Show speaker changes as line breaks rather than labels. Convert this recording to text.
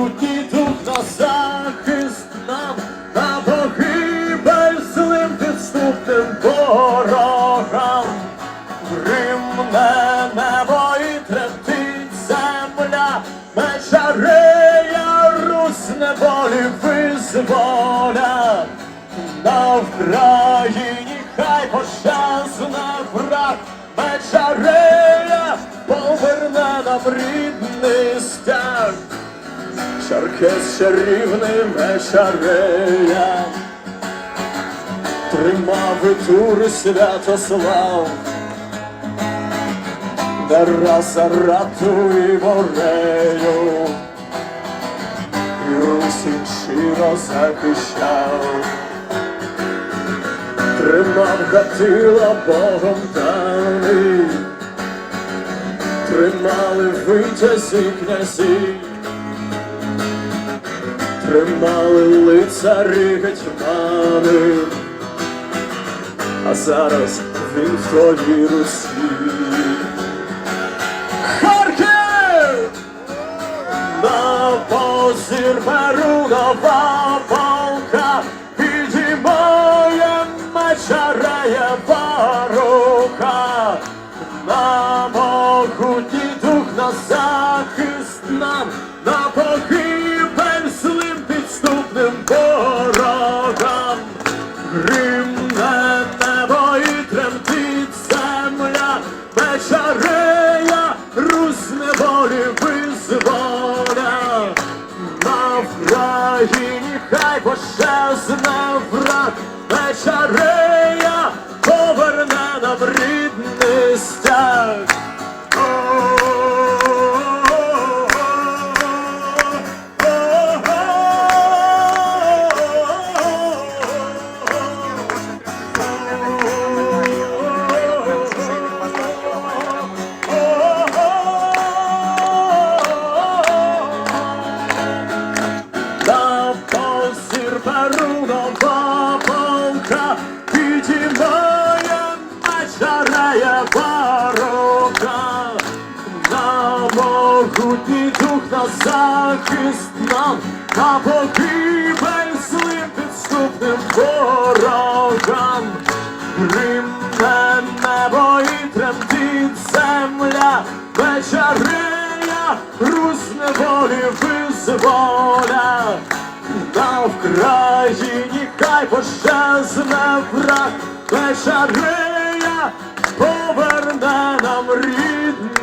руки йдуть на захист нам, на погибель злим підступним ворогам. Римне небо і третить земля, меча рея, Русь неволі визволя. На Україні хай пощазна враг, Мечарея, поверне нам рідний стяг. Шаркес чарівний мечарея, тримав і тур Святослав, Тараса рату і ворею, і Русі щиро захищав, тримав гатила Богом даний, тримали витязі князі. Тримали лицарі гетьмани, а зараз він в твоїй Русі. Харків! На позір перунова полка підіймає мечареє рука. На могутній дух на захист нам, на погибель Гримне небо і тремтить земля, Мечарея, Русь неволі визволя. На Вкраїні хай пощезне враг, Мечарея перунова полка підіймає мечареє рука. На могутній дух на захист нам, на погибель злим підступним ворогам. Гримне небо і тремтить земля, вечерея, Русь неволі визволя. На країні хай пощезне враг, вечерея, поверне нам рідний.